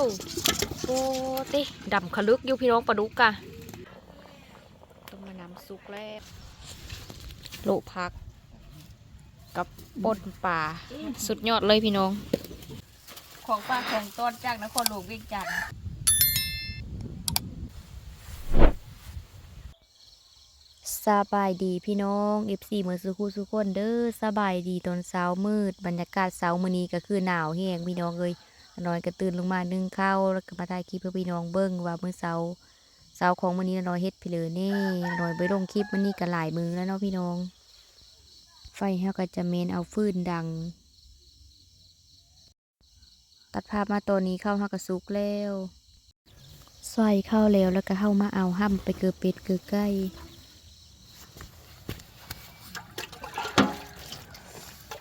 วโอ้ติดำขลึกอยู่พี่น้องปลาดุกกะต้มมะน้ำซุกแล้วโลพัก กับป่นปลาสุดยอดเลยพี่น้อง ของฝากของต้นจากนครหลวงเวียงจันทน์สบายดีพี่น้องเอฟซีเมือสุขุสุขคนเด้อสบายดีตอนเช้ามืด บรรยากาศเช้ามื้อนี้ก็คือหนาวแห้งพี่น้องเอ้ย นอนก็ตื่นลงมานึ่งข้าวแล้วก็มาถ่ายคลิปเพื่อพี่น้องเบิ่งว่ามื้อเช้าเช้าของมื้อนี้น้อยเฮ็ดไปเลยแน่น้อยไปลงคลิปมื้อนี้ก็หลายมือแล้วเนาะพี่น้อง ไฟเฮาก็จะเมนเอาฟืนดัง ตัดภาพมาตัวนี้เข้าห้ากระซุกแล้วซอยเข้าแล้วแล้วก็เข้ามาเอาห้ำไปเกือเป็ดเกือไก่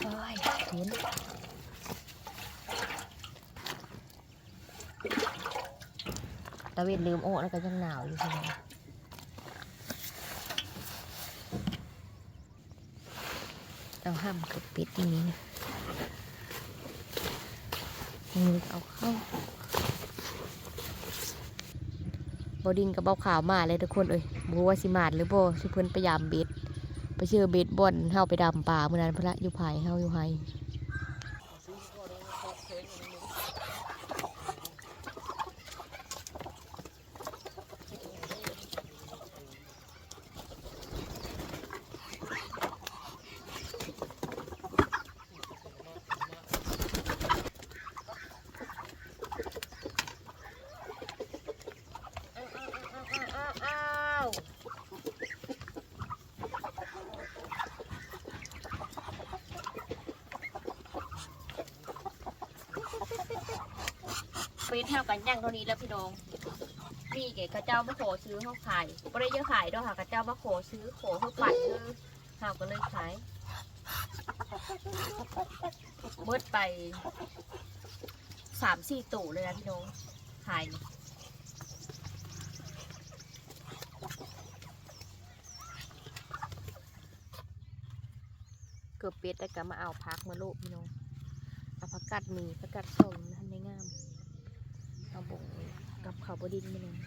โอ้ยเห็นตะ เวนลืมโอ้แล้วก็ยังหนาวอยู่ทีนี้เอาห้ำเกือป็ดอย่างนี้นะมือเอาเข้าบดินกับเบาขาวมาเลยทุกคนเอ้ยบัว่าสิมาดหรือบ่สิเพิ่นพยายามเบ็ดไปเชื่อเบ็ดบ่อนเฮาไปดำป่าเมื้อนั้นพนละอยู่ไผเฮาอยู่ไผอ้าว เป็ดเฮากันย่างเท่านี้แล้วพี่น้องนี่เก๋ข้าเจ้ามาขอซื้อเขาขายบ่ได้เยอะขายดอกค่ะข้าเจ้ามาขอซื้อขอเขาปัดเออเฮาก็เลยขายเบิดไปสามสี่ตู่เลยนะพี่น้องขายเกือบเป็ดแต่ก็มาเอาพักมาลูกพี่น้องเอาผักกัดมีผักกัดส้มทำได้ง บงกับข้าวบดินมาเลย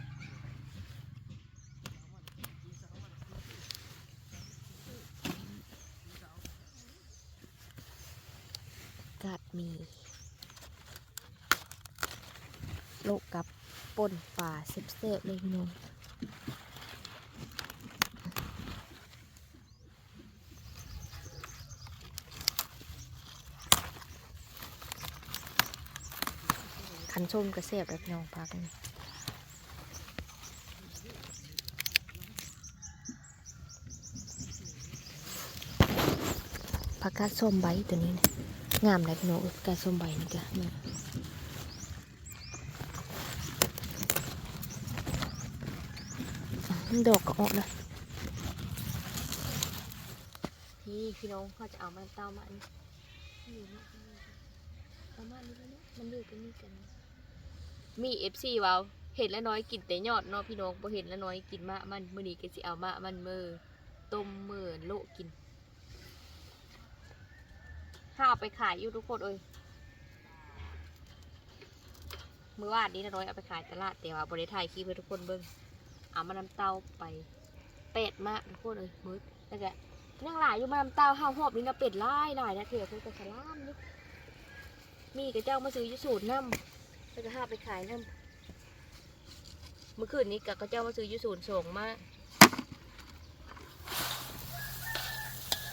กัดหมีโลกกับป่นป่าเซฟๆเลยพี่น้อง คันส้มกระเสียบแบบน้องพักนี่ผักกาดส้มใบตัวนี้นะงามเลยพี่น้องกาดส้มใบนี่กะมาอะดอกก็ออกนะนี่พี่น้องเขาจะเอามาเต้ามันนี้นี่นะเอามาอันนี้แล้วเนะมันอยู่ตรงนี้กัน มีเอฟซีว้าวเห็นแล้วน้อยกินแต่ยอดเนาะพี่น้องพอเห็นแล้วน้อยกินมะมันมือนี้ก็สิเอามะมันมือต้มมือโลกินถ้าเอาไปขายอยู่ทุกคนเอ้ยมือวานนี้นะน้อยเอาไปขายตลาดแต่ว่าบริถ่ายคลิปให้ทุกคนเบิ่งเอามานำเต้าไปเป็ดมาทุกคนเอ้ยมืดแล้วก็ยังหลายอยู่มานำเต้าห้าวหอบนี่นะเป็ดหลายหลายนะเถื่อเพิ่นก็สลามนี่มีกับเจ้ามาซื้อยูสูตรน้ำ แล้วก็ห้าไปขายน้ำเมื่อคืนนี้กะก็เจ้ามาซื้อยูศูนย์ส่งมา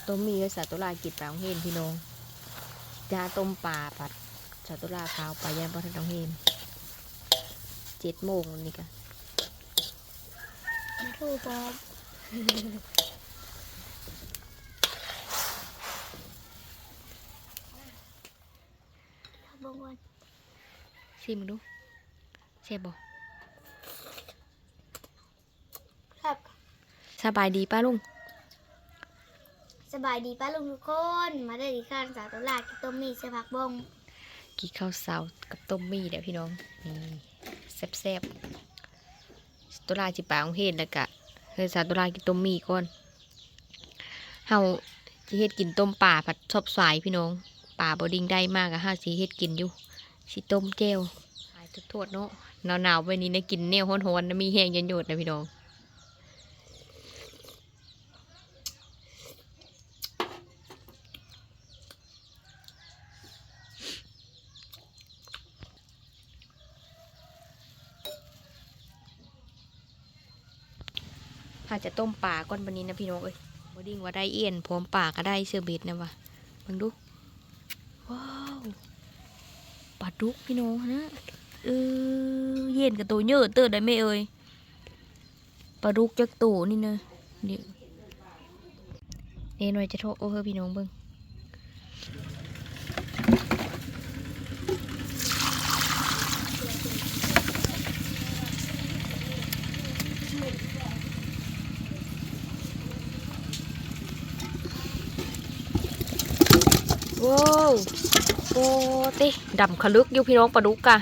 ต้มมีไว้สาตุลากินปลาของเฮนพี่น้องจ้าต้มปลาผัดสาตุลาขาวปลาย่างปลาทัดองเฮนเจ็ดโมงนี่กะถูกครับางวัน ชิมดูเช่บบอกครับสบายดีป้าลุง สบายดีป้าลุงทุกคน มาได้ดีข้างสาวตลาดกินต้มมีเสพักบงกินข้าวเสากับต้มมีเดี๋ยวพี่น้องนี่แซ่บๆสาตุลาจิปลาของเฮนแล้วกะเฮ้ยสาตุลากินต้มมีก่อนเฮาสิเฮ็ดกินต้มป่าผัดชอบสายพี่น้องป่าบอดิงได้มากอะห้าสิเฮ็ดกินอยู่ สิต้มเจวขายจุดเนาะหนาวหนาวๆไปนี้นะกินแนวฮ้อนๆนะมีแห้งยันโยดนะพี่น้องถ้าจะต้มป่าก้อนวันนี้นะพี่น้องเอ้ยบดิ้งว่าได้เอียนพร้อมป่าก็ได้เชือบ็ดนะวะเบังดู ว้าวป ลาดุกพี่น้องนะเออเย็นกับตัวเยอะเติร์ได้ไหมเอ่ยปลาดุกจักตัวนี่เนอะเดี๋ยวเอ็นไว้จะโทษโอ้เฮ้พี่น้องเบิ้งว้าว โอ้ติดำขลึกอยู่พี่น้องปลาดุกกะ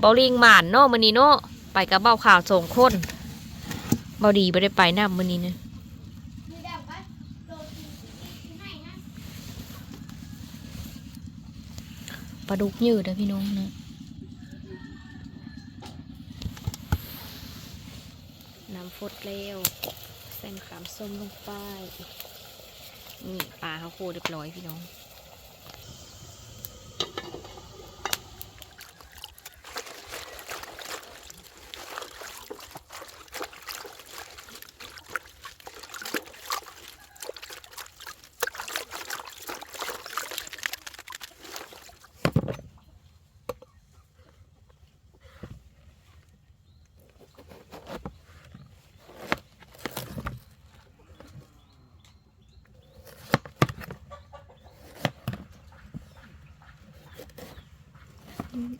เบาลิงหมานเนาะมื้อนี้เนาะไปกับเบาข่าวสองคนเบาดีไม่ได้ไปน้ำมื้อนี้นะมีแบบว่าโดนะปลาดุกยืดนะพี่น้องนะน้ำฟดแล้วใส่มะขามส้มลงไป นี่ปลาเขาโคเรียบร้อยพี่น้อง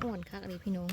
อ่อนคักเลยพี่น้อง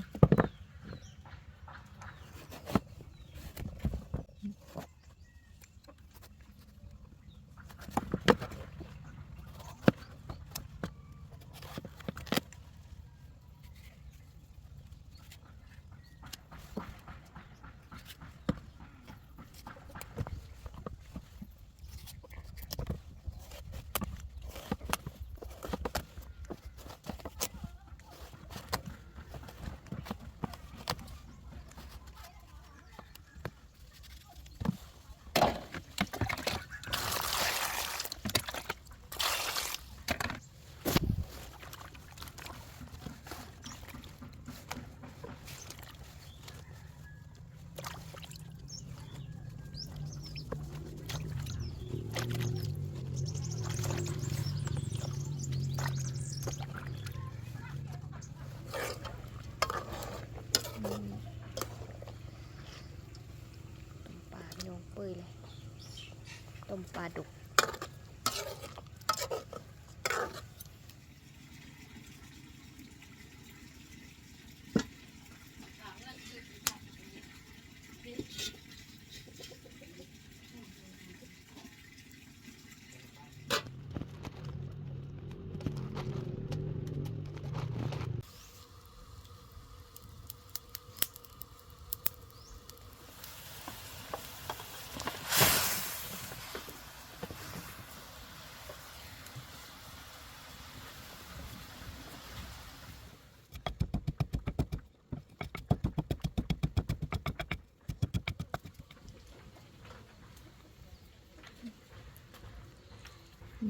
เ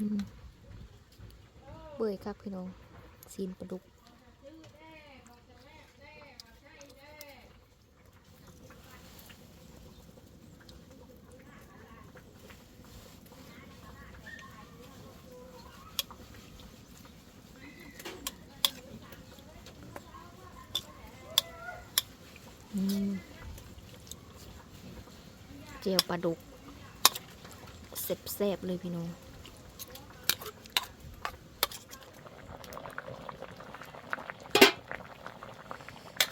บื่อยครับพี่น้องซีนปลาดุกเจียวปลาดุกเสบๆเลยพี่น้อง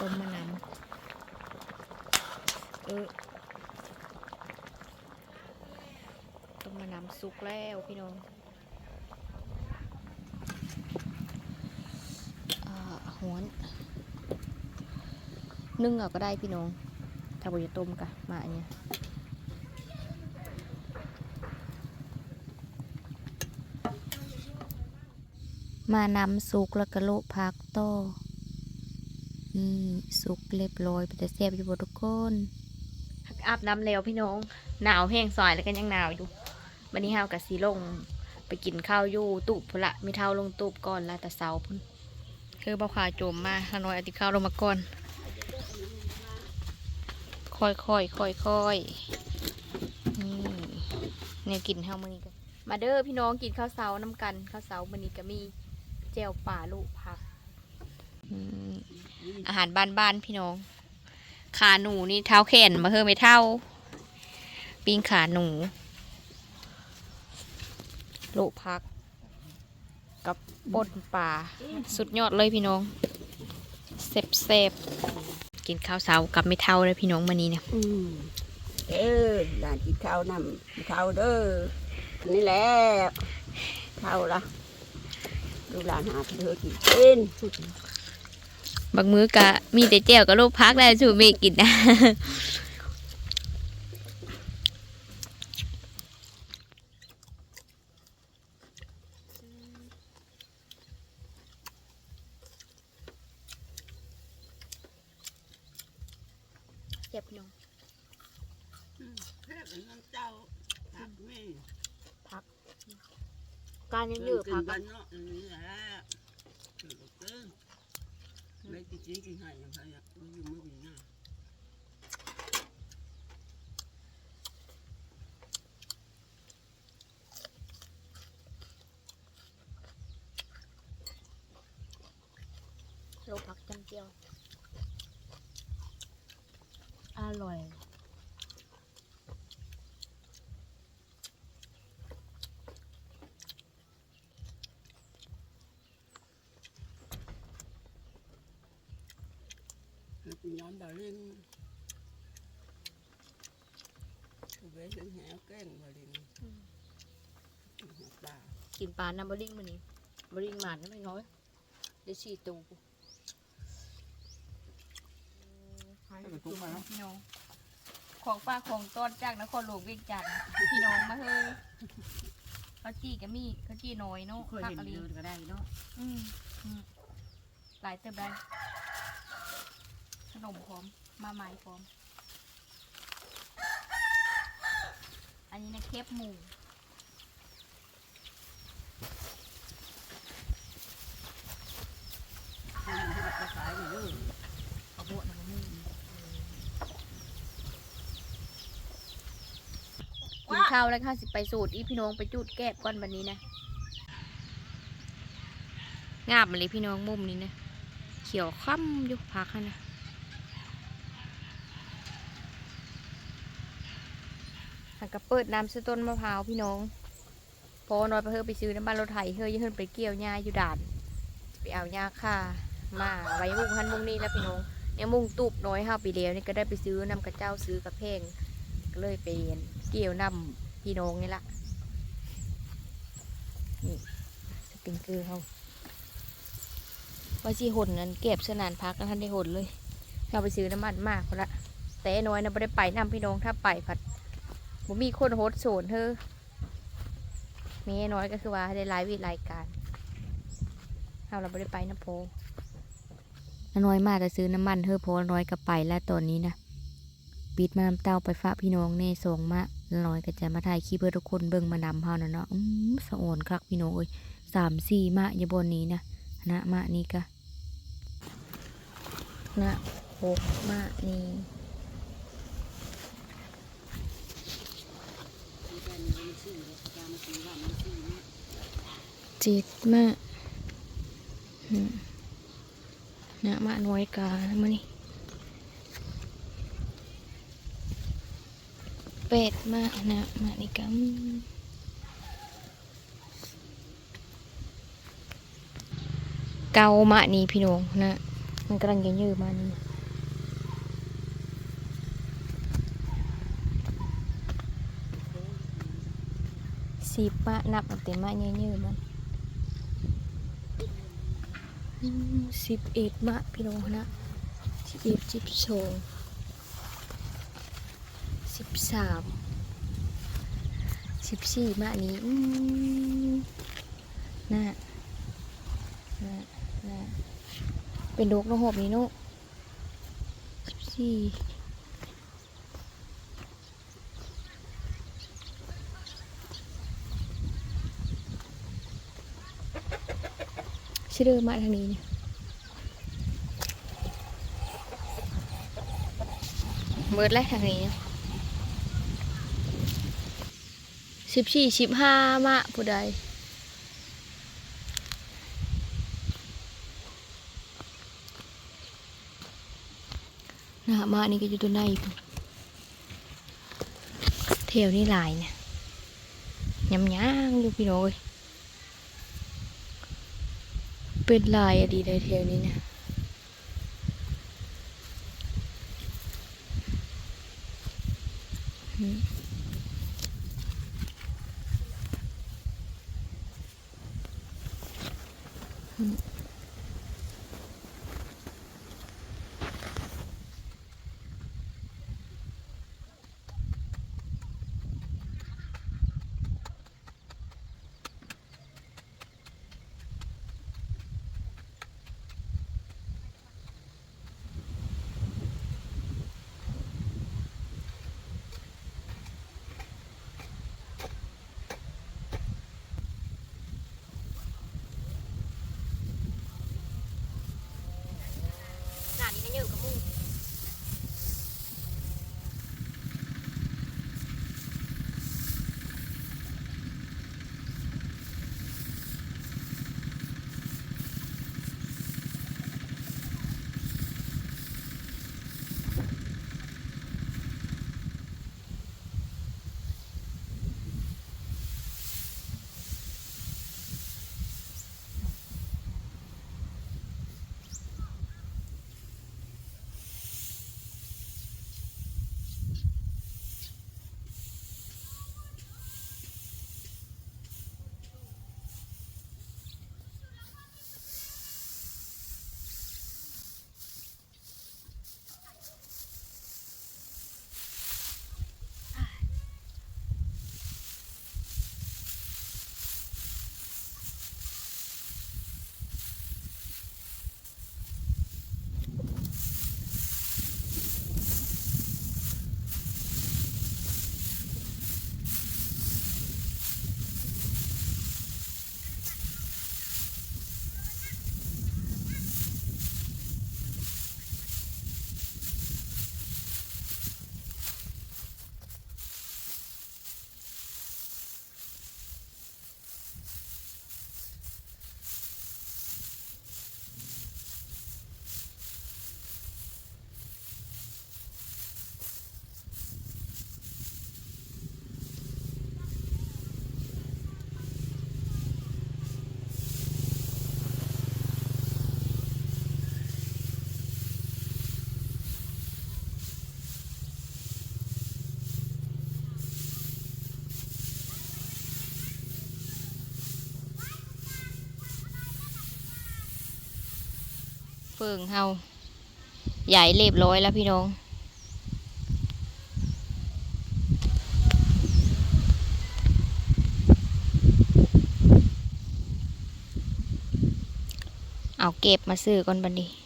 ต้มมะนาวเออต้มมะนาวสุกแล้วพี่น้องอ่าหวนนึ่งก็ได้พี่น้อง ถ้าบ่จะต้มกะมาอันเนี้ยมานำสุกแล้วก็โลพักโต นี่สุกเรียบร้อยไปแต่แซ่บอยู่บ่ทุกคนอาบน้ำแล้วพี่น้อง หนาวแห้งซอยแล้วก็ยังหนาวอยู่วันนี้เฮากับสีลงไปกินข้าวอยู่ตูบพุ่ละมีเท่าลงตูบก่อนละแต่เสาพุ่นคือบ่ขาโจมมาฮานอยอติข้าวลงมาก่อน ค่อยค่อยค่อยค่อยนี่เนี่ยกินข้าวมื้อนี้กันมาเด้อพี่น้องกินข้าวเสาน้ำกันข้าวเสามื้อนี้ก็มีแจ่วป่าลูกผัก อาหารบ้านๆพี่น้อง ขาหนูนี่เท้าแขนมาเพิ่มไม่เท่า ปิ้งขาหนูโลพัก กับปนป่าสุดยอดเลยพี่น้องเซบเซบกินข้าวเสากับไม่เท่าเลยพี่น้องมานี้เนี่ยเออหลานกินข้าวนำข้าวเด้อนนี่แหละข้าวละลูหลานหาเธอกินเป็น บางมื้อกะมีแต่แจ่วกับลูกพักได้ชูเมกินนะ เจ็บพี่น้อง แค่เป็นน้ำเจ้าผักแม่ การยังเหลือพัก บ้านเนาะอันนี้แหละเออเออไม่กินจีกินให้ยังไงอะมันอยู่มือมีหน้า โลพัก จำเจียว อร่อยคือเป็นย้อนบาลิงคือเว้ยถึงแหวแกล้งบาลิงหัวปลากินปลาน้ำบริงมันนี้บริงหมันไม่น้อย ได้สี่ตู พี่น้องของฝากของต้อนจากนครหลวงเวียงจันทร์พี่น้องมาเฮ้ยข้าวจี้ก็มีข้าวจี้น้อยเนาะเคยผักเห็นอะไรเดินก็ได้เนาะอืมอืมหลายเติบได้ขนมพร้อม มาไม้พร้อม อันนี้นะเคปหมูให้มันให้มันขายอยู่เด้อเอาโบะนะมึงกิน ข้าวแล้วค่ะสิไปสูตรอีพี่น้องไปจูดแก้บก่อนวันนี้นะงาบมาเลยพี่น้องมุมนี้นะเขียวค่ำยุคพักอะนะหันกระเปิดน้ำซื้อต้นมะพร้าวพี่น้องพอน้อยไปเฮอไปซื้อน้ำบ้านรถไถเฮอยังเฮินไปเกี่ยวหญ้าอยู่ด่าน ไปเอาหญ้าค่ามาไว้มุงหันมุงนี่แล้วพี่น้องเนี่ยมุงตูบน้อยห้าปีเดียวนี่ก็ได้ไปซื้อน้ำกระเจ้าซื้อกระเพงก็เลยไปเกี่ยวน้ำ พี่น้องนี่ละนี่สปริงเกอร์เขาว่าสิหนนั้นเก็บสนานพักแล้วท่านได้หนเลยเราไปซื้อน้ำมันมากพอละแต่น้อยนะไม่ได้ไปนำพี่น้องถ้าไปผัดผมมีคนโฮสโซนเธอมีน้อยก็คือว่าได้หลายวิรายการเราเราไม่ได้ไปนะโพน้อยมากจะซื้อน้ำมันเธอโพน้อยก็ไปแล้วตอนนี้นะปิดมาน้ำเต้าไปฝากพี่น้องเน่ส่งมา น้อยก็จะมาถ่ายคลิปเพื่อทุกคนเบิ่งมานำเฮานะเนาะอืมสะโอนคักพี่น้องเอ้ยสามสี่มะอยาบนนี้นะนะมะนี้ก็นะหกมะนี้จ็ดมะอืมนะมาน้อยกามานี่ เป็ดมานะมานี่กัมเกามานี่พี่น้องนะ มันกำลังยืนยืมานี่สิบมานับเต็มมาเยืนมันสิบเอ็ดมะพี่น้องนะสิบเอ็ดสิบสอง สิบสามสิบสี่มะนี้น่ะน่ะน่ะเป็นดกน้องหบนี่นุสิบสี่ชื่อเดินมาทางนี้เนี่ยเบิดแล้วทางนี้เนี่ย สิบสี่สิบห้ามะผู้ใดนะมานี่ก็อยู่ตัวในพุ่นเทวนี่ลายเนี่ยยำย่างอยู่พี่น้อยเป็นลายอะดีเลยเทวนี้เนี่ยอืม ฟิงเฮาใหญ่เรียบร้อยแล้วพี่น้องเอาเก็บมาซื้อก่อนบันดี้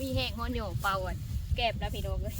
มีแห้งฮ้อนอยู่เป่าอะแก็บแล้วพี่น้องเลย